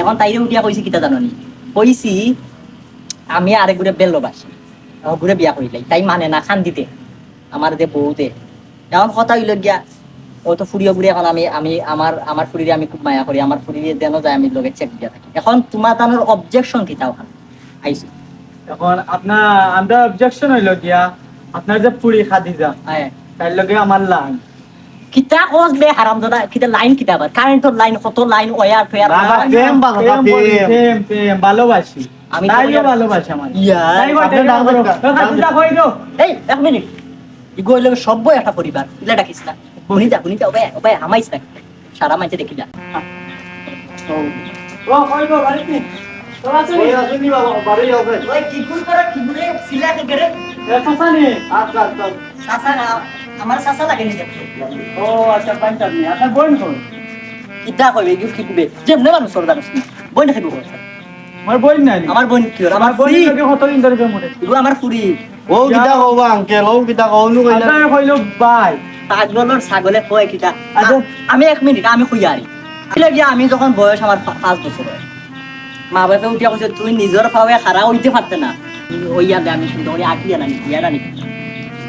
এখন তাইরে উঠিয়া কইছি কিতা জাননি? কইছি আমি আরেক ঘুরে বেল্লবাসি এখন ঘুরে বিয়া করিলাই তাই মানে না খান দিতে আমার যে বউতে। এখন কথা হইল গিয়া ও তো ফুরিয়ে ঘুরে এখন আমি আমি আমার আমার ফুরিরে আমি খুব মায়া করি আমার ফুরিরে দেন যায় আমি লগে চেক দিয়া থাকি। এখন তোমার তানোর অবজেকশন কিতা ওখানে আইছি এখন আপনার আমরা অবজেকশন হইল গিয়া আপনার যে পুরি খাদিজা আয় তার লগে আমার লাইন কিতা কস বে হারাম দাদা? কিতা লাইন কিতা আবার কারেন্টর লাইন কত লাইন ওয়ার ফেয়ার বাবা, প্রেম বা কথা প্রেম প্রেম। ভালোবাসি। আমি তাইও ভালোবাসি আমার ইয়া, তাই কয়, আপনি ডাক করো। দেন, কই গো? এই এক মিনিট। ইগো হইলে সভ্য একটা পরিবার। ইলা ডাকিস না। শুনি যা শুনি যা ওবে ওবে হামাইস না সারা মাঝে দেখি যা। ও কই গো বাড়িতে? তো আছে নি? ওই কি কুল করে কি গুলে সিলা কে গরে এ ফাসানি সাসা আমার সাসা লাগে নি ও আচ্ছা পাঞ্জাব নি আপনার বোন কোন? কিতা কইবে কি কইবে যেমনে মানুষ সরদার না। বই না আমার বোন নাই। আমার বোন কি আমার আমার বোন ফুরি লগে ধরে প্রেম আমার ফুরি ও কিতা কবা আঙ্কেল ও কিতা কওনু কইলা। আপনার কইলো বাই পাঁচ ছাগলে কয় কিতা। আমি এক মিনিট আমি খুইয়ারি গিয়া আমি যখন বয়স আমার পাঁচ বছর মা বাপে উঠিয়া কৈছে তুই নিজের পাওয়ে খারা হইতে পারতে না। আমি করে আঁকিয়া নানি ইয়া নানি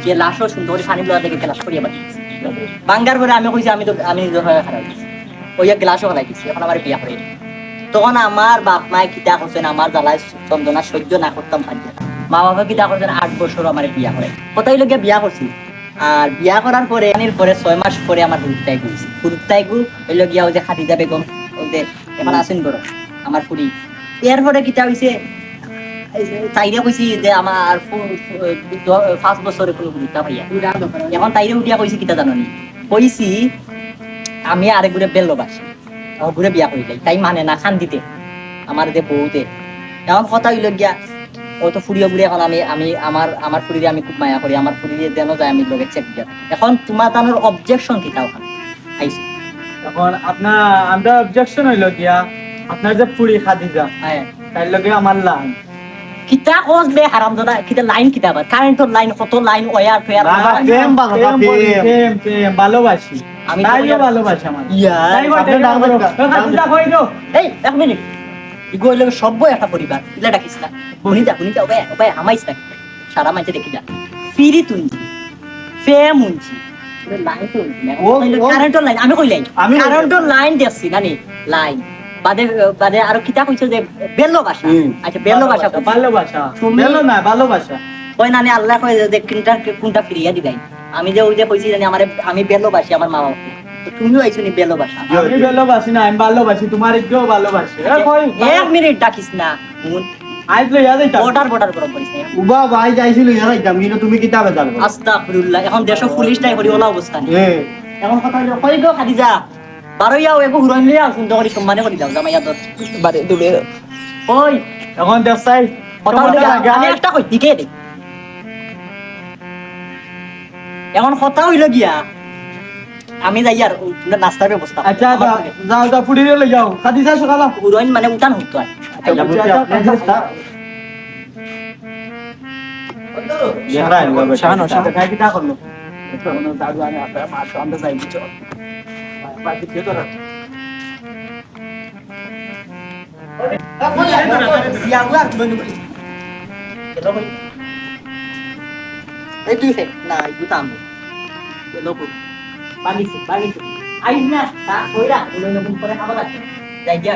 যে লাশও সুন্দর করে পানি লোয়া থেকে গ্লাস করিয়া বাকি বাঙ্গার পরে আমি কইছি, আমি তো, আমি নিজের পাওয়ে খারা হইছি। ওইয়া গ্লাসও ফেলাই দিচ্ছি এখন আমার বিয়া করে তখন আমার বাপ মায়ে কিতা করছেন, আমার জ্বালায় চন্দনা সহ্য না করতাম পারি মা বাবা কিতা করছেন, আট বছর আমার বিয়া করে কোথায় লোকে বিয়া করছি। আর বিয়া করার পরে এর পরে ছয় মাস পরে আমার হুরুত্তাই গুছি হুরুত্তাই গু হইল গিয়া ওই যে খাদিজা বেগম, ওই যে এখন আসেন করো আমার ফুরি এরপরে কিতা হইছে তাইরে কইছি যে আমার পাঁচ বছরে কোনো ভাইয়া। এখন তাইরে উঠিয়া কইছি কিতা কইছি আমি আরেক ঘুরে বেল্লবাসি আমার ঘুরে বিয়া করিলাই তাই মানে না খান দিতে আমার যে বউতে। এখন কথা হইল গিয়া ও তো ফুরিয়ে ঘুরে এখন আমি আমি আমার আমার আমি খুব মায়া করি। আমার ফুরিরে দেন যায় আমি লগে চেক দিয়া এখন তোমার তানোর অবজেকশন কিতা ওখানে আইছি এখন আপনার আমরা অবজেকশন হইল গিয়া আপনার যে পুরি খাদিজা আয়। তার লগে আমার লাইন। কিতা কস বে হারাম দাদা কিতা লাইন কিতা আবার কারেন্টর লাইন কত লাইন ওয়ার ফেয়ার বাবা, প্রেম বা কথা প্রেম বলি, প্রেম। প্রেম প্রেম ভালোবাসি। আমি তাইও ভালোবাসি আমার ইয়া তাই কই গো? এই এক মিনিট ইগো হইলে সভ্য একটা পরিবার। ইলা ডাকিস না শুনি যা শুনি যা ওবে ওবে হামাইস না সারা মাঝে দেখি যা। ফিরি তুনছি ফেম উনছি। লাইন তো না কারেন্টর লাইন আমি কইলাই। আমি কইলাই। কারেন্টর লাইন দেখছি নানি। লাইন বাদে বাদে আর কিতা কইছো যে বেল্লো ভাষা। আচ্ছা বেল্লো ভাষা ভালোবাসা, ভালোবাসা তুমি- বেলো না ভালোবাসা কই নানি আল্লাহ কই যে কোনটা কোনটা ফিরিয়া দিলাই আমি যে ওই যে কইছি জানি আমার আমি বেল্লো বাসি আমার মা বাবা তুমিও আইছো নি বেল্লো ভাষা? আমি ভালোবাসি না আমি ভালোবাসি তোমার একটু ভালোবাসি এ এক মিনিট ডাকিস না। এটা বর্ডার উবা ভাই যাইছিল যাম কিন্তু তুমি কিতা বেজাল আস্তাগফিরুল্লাহ এখন দেশ পুলিশ নাই করি ওলা অবস্থা এখন কথা হইল কই গো খাদিজা? বারো ইয়াও একো হুরন লিয়া সুন্দর করে সম্মানে করে দাও জামাই আদর বারে দুবে কই এখন দেবসাই আমি একটা কই দিকে দে। এখন কথা হইল গিয়া আমি যাই আর ওই নাস্তার ব্যবস্থা আচ্ছা যাও যাও ফুড়িরে লই যাও। খাদিজা সকালা হুরন মানে উঠান হতো আর। শাহানো শাহানো খাই কিটা করল? এই তুই ফে না ইগু তাম এলো কই বানিছে বানিছে আইস না তা কইরা ওই নতুন করে খাবার আছে যাই যা